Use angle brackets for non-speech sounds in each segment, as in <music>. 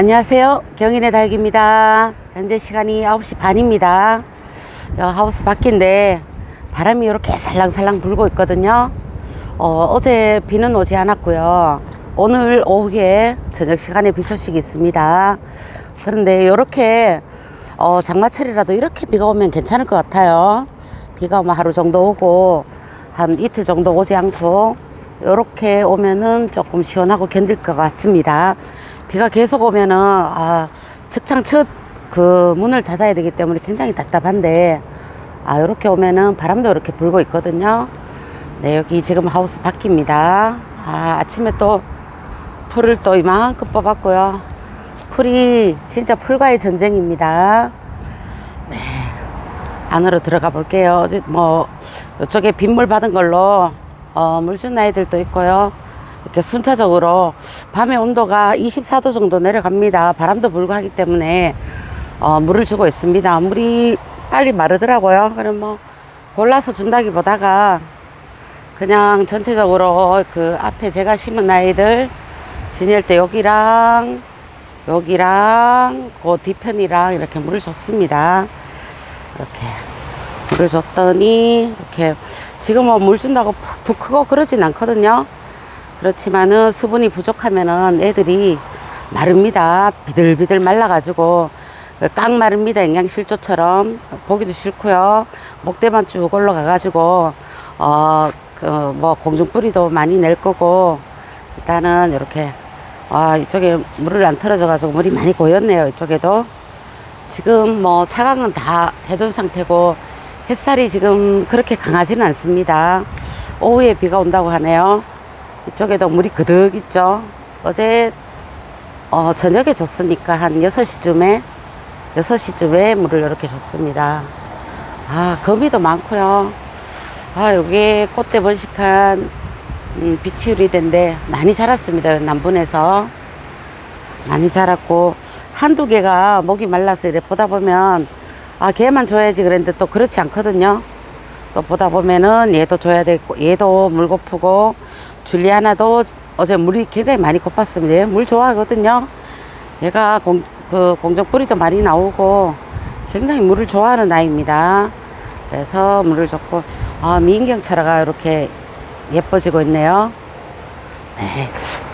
안녕하세요. 경인의 다육입니다. 현재 시간이 9시 반입니다. 어, 하우스 밖인데 바람이 이렇게 살랑살랑 불고 있거든요. 어, 제 비는 오지 않았고요. 오늘 오후에 저녁 시간에 비 소식이 있습니다. 그런데 이렇게 어, 장마철이라도 이렇게 비가 오면 괜찮을 것 같아요. 비가 뭐 하루 정도 오고 한 이틀 정도 오지 않고 이렇게 오면은 조금 시원하고 견딜 것 같습니다. 비가 계속 오면은 아 측창 첫 그 문을 닫아야 되기 때문에 굉장히 답답한데 아 이렇게 오면은 바람도 이렇게 불고 있거든요. 네 여기 지금 하우스 밖입니다. 아 아침에 또 풀을 또 이만큼 뽑았고요. 풀이 진짜 풀과의 전쟁입니다. 네 안으로 들어가 볼게요. 뭐 이쪽에 빗물 받은 걸로 어, 물준 아이들도 있고요. 이렇게 순차적으로 밤의 온도가 24도 정도 내려갑니다. 바람도 불고 하기 때문에 어, 물을 주고 있습니다. 물이 빨리 마르더라고요. 그럼 뭐 골라서 준다기보다가 그냥 전체적으로 그 앞에 제가 심은 아이들 지낼 때 여기랑 여기랑 그 뒤편이랑 이렇게 물을 줬습니다. 이렇게 물을 줬더니 이렇게 지금 뭐 물 준다고 푹 푹 크고 그러진 않거든요. 그렇지만은 수분이 부족하면은 애들이 마릅니다. 비들비들 말라가지고 깡 마릅니다. 영양실조처럼 보기도 싫고요. 목대만 쭉 올라가가지고 어 그 뭐 공중뿌리도 많이 낼 거고 일단은 이렇게 아 이쪽에 물을 안 틀어져가지고 물이 많이 고였네요. 이쪽에도 지금 뭐 차강은 다 해둔 상태고 햇살이 지금 그렇게 강하지는 않습니다. 오후에 비가 온다고 하네요. 이쪽에도 물이 그득 있죠. 어제 어, 저녁에 줬으니까 한 6시쯤에 6시쯤에 물을 이렇게 줬습니다. 아, 거미도 많고요. 아, 여기 꽃대 번식한 음, 비치우리대인데 많이 자랐습니다. 남분에서 많이 자랐고 한두 개가 목이 말라서 이래 보다 보면 아, 걔만 줘야지 그랬는데 또 그렇지 않거든요. 또 보다 보면은 얘도 줘야 되고 얘도 물 고프고 줄리아나도 어제 물이 굉장히 많이 고팠습니다. 얘 물 좋아하거든요. 얘가 공, 그 공정 뿌리도 많이 나오고 굉장히 물을 좋아하는 아이입니다. 그래서 물을 줬고 아, 미인경찰화가 이렇게 예뻐지고 있네요. 네.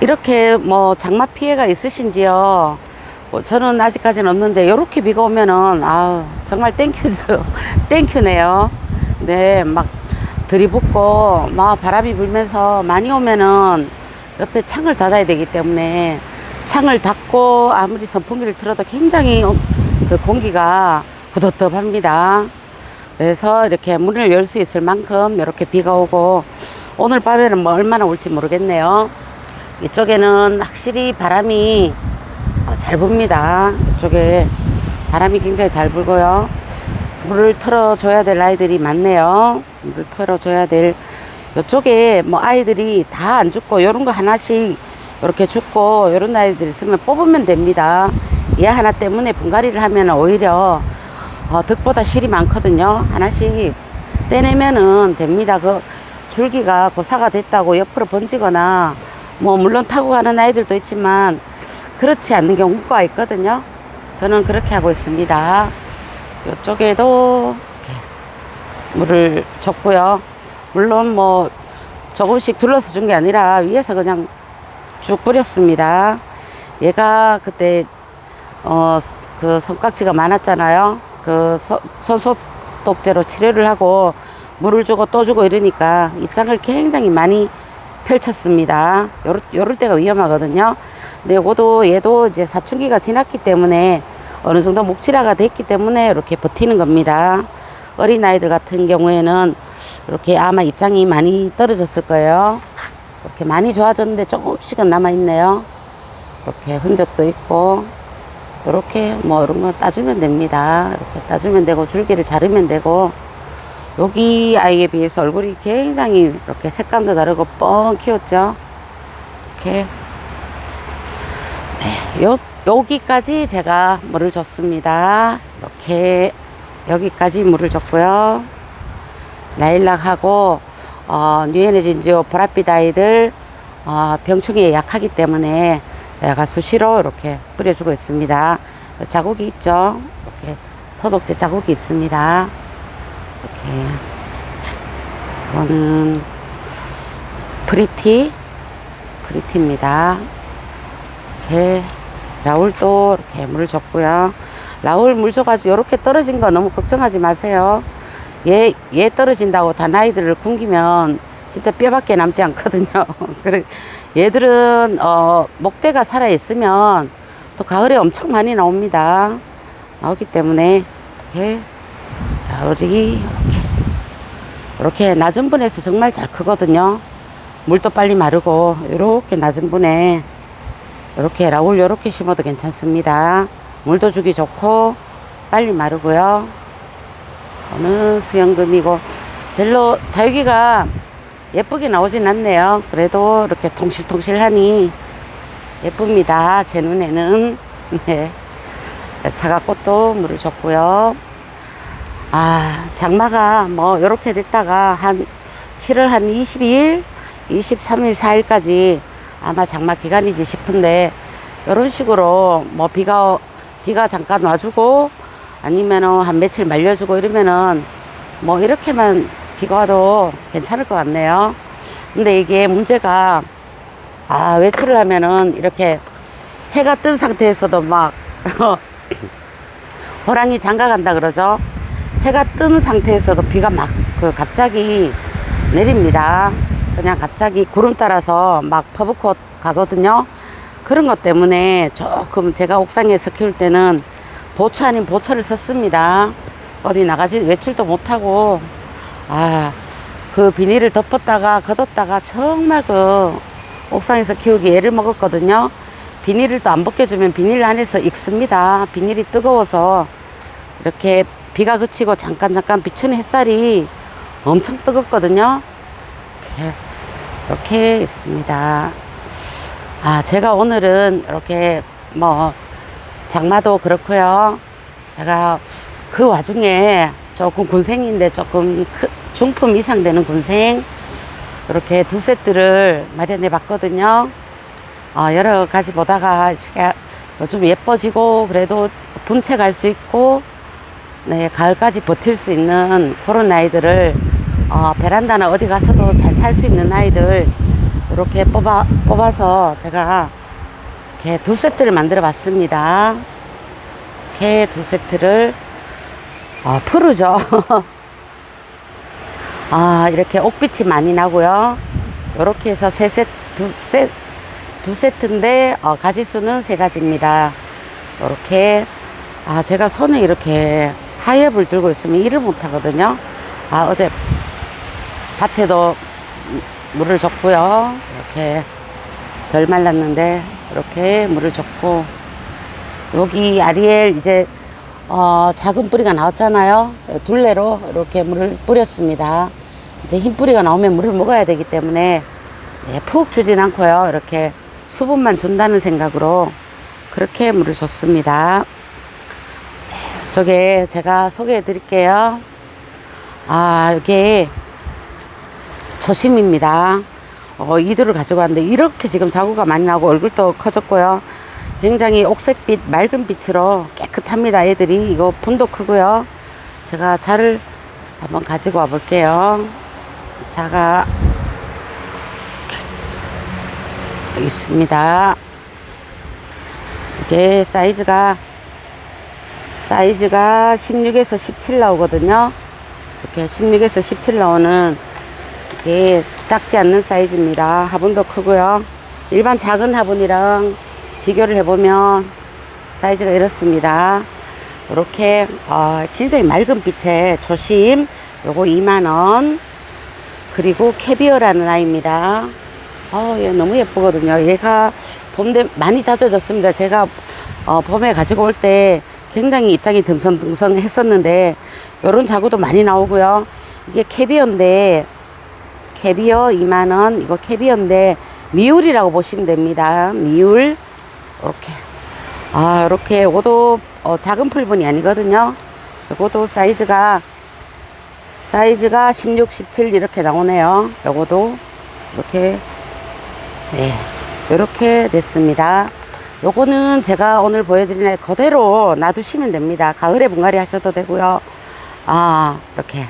이렇게 뭐 장마 피해가 있으신지요? 뭐 저는 아직까지는 없는데 이렇게 비가 오면은 아 정말 땡큐죠 <laughs> 땡큐네요 네 막 들이붓고 막 바람이 불면서 많이 오면은 옆에 창을 닫아야 되기 때문에 창을 닫고 아무리 선풍기를 틀어도 굉장히 그 공기가 부덥답합니다 그래서 이렇게 문을 열 수 있을 만큼 이렇게 비가 오고 오늘 밤에는 뭐 얼마나 올지 모르겠네요 이쪽에는 확실히 바람이 어, 잘 붑니다. 이쪽에 바람이 굉장히 잘 불고요. 물을 털어줘야 될 아이들이 많네요. 물을 털어줘야 될 이쪽에 뭐 아이들이 다 안 죽고 요런 거 하나씩 이렇게 죽고 요런 아이들 있으면 뽑으면 됩니다. 얘 하나 때문에 분갈이를 하면 오히려 어, 득보다 실이 많거든요. 하나씩 떼내면은 됩니다. 그 줄기가 고사가 됐다고 옆으로 번지거나 뭐 물론 타고 가는 아이들도 있지만 그렇지 않는 경우가 있거든요. 저는 그렇게 하고 있습니다. 이쪽에도 물을 줬고요. 물론 뭐 조금씩 둘러서 준 게 아니라 위에서 그냥 쭉 뿌렸습니다. 얘가 그때 어 그 손깍지가 많았잖아요. 그 손소독제로 치료를 하고 물을 주고 또 주고 이러니까 입장을 굉장히 많이 펼쳤습니다. 요럴, 요럴 때가 위험하거든요. 근데 요것도 얘도 이제 사춘기가 지났기 때문에 어느 정도 목질화가 됐기 때문에 이렇게 버티는 겁니다. 어린 아이들 같은 경우에는 이렇게 아마 입장이 많이 떨어졌을 거예요. 이렇게 많이 좋아졌는데 조금씩은 남아있네요. 이렇게 흔적도 있고, 이렇게 뭐 이런 거 따주면 됩니다. 이렇게 따주면 되고, 줄기를 자르면 되고, 여기 아이에 비해서 얼굴이 굉장히 이렇게 색감도 다르고 뻥 키웠죠. 이렇게 네, 요, 여기까지 제가 물을 줬습니다. 이렇게 여기까지 물을 줬고요. 라일락하고 어, 뉴에너진지오 보랏빛 아이들 어, 병충해에 약하기 때문에 내가 수시로 이렇게 뿌려주고 있습니다. 자국이 있죠? 이렇게 소독제 자국이 있습니다. 이렇게. 이거는 프리티, 프리티입니다. 이렇게 라울도 이렇게 물 줬고요. 라울 물 줘가지고 이렇게 떨어진 거 너무 걱정하지 마세요. 얘, 얘 떨어진다고 다 나이들을 굶기면 진짜 뼈밖에 남지 않거든요. <laughs> 얘들은, 어, 목대가 살아있으면 또 가을에 엄청 많이 나옵니다. 나오기 때문에, 이렇게, 라울이 이렇게, 이렇게 낮은 분에서 정말 잘 크거든요. 물도 빨리 마르고, 이렇게 낮은 분에, 이렇게 라울 이렇게 심어도 괜찮습니다. 물도 주기 좋고, 빨리 마르고요. 어느 수영금이고 별로 다육이가 예쁘게 나오진 않네요. 그래도 이렇게 통실통실하니 예쁩니다. 제 눈에는 <laughs> 네. 사과꽃도 물을 줬고요. 아 장마가 뭐 이렇게 됐다가 한 7월 한 22일, 23일, 4일까지 아마 장마 기간이지 싶은데 이런 식으로 뭐 비가 비가 잠깐 와주고 아니면은 한 며칠 말려주고 이러면은 뭐 이렇게만 비가 와도 괜찮을 것 같네요. 근데 이게 문제가 아 외출을 하면은 이렇게 해가 뜬 상태에서도 막 <laughs> 호랑이 장가 간다 그러죠. 해가 뜬 상태에서도 비가 막 그 갑자기 내립니다. 그냥 갑자기 구름 따라서 막 퍼붓고 가거든요. 그런 것 때문에 조금 제가 옥상에서 키울 때는 보초 아닌 보초를 썼습니다. 어디 나가지 외출도 못하고 아 그 비닐을 덮었다가 걷었다가 정말 그 옥상에서 키우기 애를 먹었거든요. 비닐을 또 안 벗겨주면 비닐 안에서 익습니다. 비닐이 뜨거워서 이렇게 비가 그치고 잠깐 잠깐 비추는 햇살이 엄청 뜨겁거든요. 이렇게, 이렇게 있습니다. 아 제가 오늘은 이렇게 뭐 장마도 그렇고요. 제가 그 와중에 조금 군생인데 조금 크, 중품 이상 되는 군생 이렇게 두 세트를 마련해 봤거든요. 어, 여러 가지 보다가 요즘 예뻐지고 그래도 분채갈 수 있고 네, 가을까지 버틸 수 있는 그런 아이들을 어, 베란다나 어디 가서도 잘 살 수 있는 아이들 이렇게 뽑아, 뽑아서 제가 이렇게 두 세트를 만들어 봤습니다. 이렇게 두 세트를 아, 푸르죠. <laughs> 아, 이렇게 옥빛이 많이 나고요. 이렇게 해서 세 세트, 두, 세, 두 세트인데, 어, 가지수는 세 가지입니다. 이렇게. 아, 제가 손에 이렇게 하엽을 들고 있으면 일을 못 하거든요. 아, 어제 밭에도 물을 줬고요. 이렇게 덜 말랐는데, 이렇게 물을 줬고, 여기 아리엘 이제 어, 작은 뿌리가 나왔잖아요. 둘레로 이렇게 물을 뿌렸습니다. 이제 흰 뿌리가 나오면 물을 먹어야 되기 때문에 네, 푹 주진 않고요. 이렇게 수분만 준다는 생각으로 그렇게 물을 줬습니다. 네, 저게 제가 소개해 드릴게요. 아, 이게 조심입니다. 어, 이두를 가지고 왔는데 이렇게 지금 자구가 많이 나고 얼굴도 커졌고요. 굉장히 옥색빛, 맑은 빛으로 깨끗합니다. 애들이. 이거 분도 크고요. 제가 자를 한번 가지고 와 볼게요. 자가 있습니다. 이게 사이즈가 사이즈가 16에서 17 나오거든요. 이렇게 16에서 17 나오는 이게 작지 않는 사이즈입니다. 화분도 크고요. 일반 작은 화분이랑 비교를 해보면 사이즈가 이렇습니다. 이렇게 어, 굉장히 맑은 빛의 조심 요거 2만원 그리고 캐비어라는 아이입니다. 어, 얘 너무 예쁘거든요. 얘가 봄되 많이 다져졌습니다. 제가 어, 봄에 가지고 올 때 굉장히 입장이 듬성듬성 했었는데 요런 자구도 많이 나오고요. 이게 캐비어인데 캐비어 2만원 이거 캐비어인데 미울이라고 보시면 됩니다. 미울 이렇게 아 이렇게 요것도 어, 작은 풀분이 아니거든요 요것도 사이즈가 사이즈가 16, 17 이렇게 나오네요 요것도 이렇게 네 이렇게 됐습니다 요거는 제가 오늘 보여드리는 그대로 놔두시면 됩니다. 가을에 분갈이 하셔도 되고요. 아, 이렇게.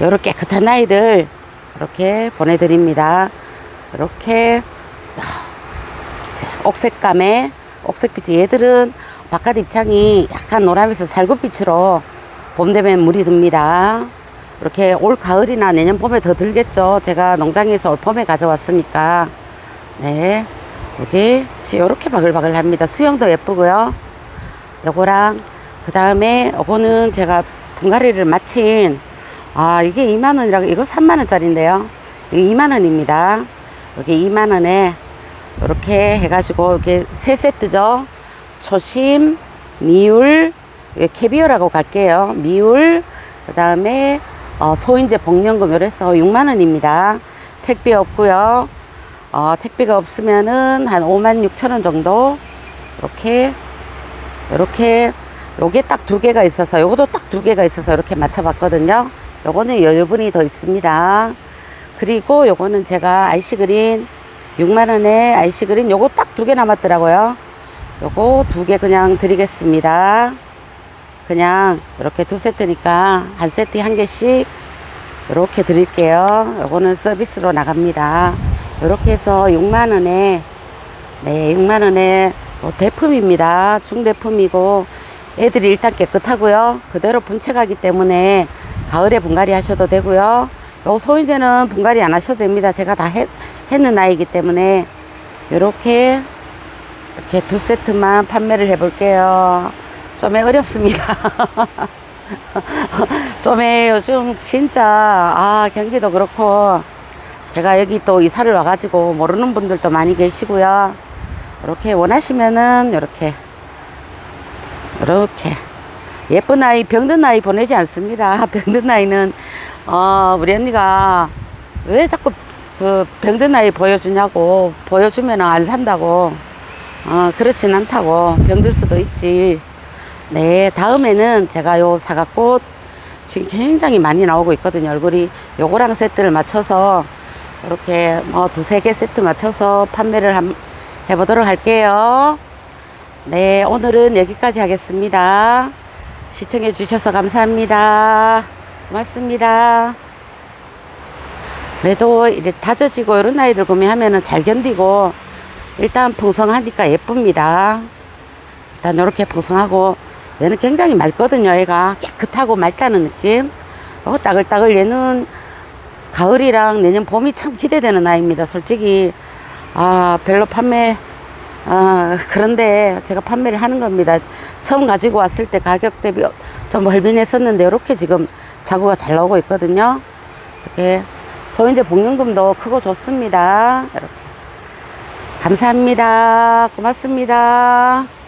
요렇게 깨끗한 아이들 이렇게 보내드립니다. 이렇게 자, 옥색감에 옥색빛이 얘들은 바깥 입장이 약간 노람에서 살구빛으로 봄 되면 물이 듭니다. 이렇게 올 가을이나 내년 봄에 더 들겠죠. 제가 농장에서 올 봄에 가져왔으니까. 네. 여기 이렇게 바글바글 합니다. 수영도 예쁘고요. 요거랑 그 다음에 요거는 제가 분갈이를 마친 아 이게 2만 원이라고 이거 3만 원짜리인데요. 이게 2만 원입니다. 여기 2만 원에 이렇게 해가지고 이게 세 세트죠. 초심, 미울, 캐비어라고 갈게요. 미울, 그 다음에 어, 소인제 복령금 요래서 6만 원입니다. 택배 없고요. 어, 택배가 없으면은 한 5만 6천 원 정도 이렇게 이렇게 요게 딱 두 개가 있어서 요것도 딱 두 개가 있어서 이렇게 맞춰봤거든요. 요거는 여유분이 더 있습니다. 그리고 요거는 제가 아이시 그린 6만 원에 아이시 그린 요거 딱 두 개 남았더라고요. 요거 두 개 그냥 드리겠습니다. 그냥 이렇게 두 세트니까 한 세트에 한 개씩 이렇게 드릴게요. 요거는 서비스로 나갑니다. 이렇게 해서 6만 원에 네, 6만 원에 뭐 대품입니다. 중대품이고 애들이 일단 깨끗하고요. 그대로 분체가기 때문에 가을에 분갈이 하셔도 되고요. 요 소인제는 분갈이 안 하셔도 됩니다. 제가 다 했, 했는 아이기 때문에 이렇게 이렇게 두 세트만 판매를 해볼게요. 좀 어렵습니다. <laughs> 좀 요즘 진짜 아 경기도 그렇고 제가 여기 또 이사를 와가지고 모르는 분들도 많이 계시고요. 이렇게 원하시면은 이렇게 이렇게 예쁜 아이 병든 아이 보내지 않습니다. <laughs> 병든 아이는 어 우리 언니가 왜 자꾸 그 병든 아이 보여주냐고 보여주면 안 산다고 어 그렇진 않다고 병들 수도 있지. 네 다음에는 제가 요 사과꽃 지금 굉장히 많이 나오고 있거든요. 얼굴이 요거랑 세트를 맞춰서 이렇게 뭐 두세 개 세트 맞춰서 판매를 한, 해보도록 할게요. 네, 오늘은 여기까지 하겠습니다. 시청해 주셔서 감사합니다. 고맙습니다. 그래도 이렇게 다져지고 이런 아이들 구매하면은 잘 견디고 일단 풍성하니까 예쁩니다. 일단 이렇게 풍성하고 얘는 굉장히 맑거든요. 얘가 깨끗하고 맑다는 느낌. 어, 따글따글 얘는 가을이랑 내년 봄이 참 기대되는 아이입니다. 솔직히 아 별로 판매 아 그런데 제가 판매를 하는 겁니다. 처음 가지고 왔을 때 가격 대비 좀 멀빈했었는데 이렇게 지금 자구가 잘 나오고 있거든요. 이렇게 소인제 복용금도 크고 좋습니다. 이렇게 감사합니다. 고맙습니다.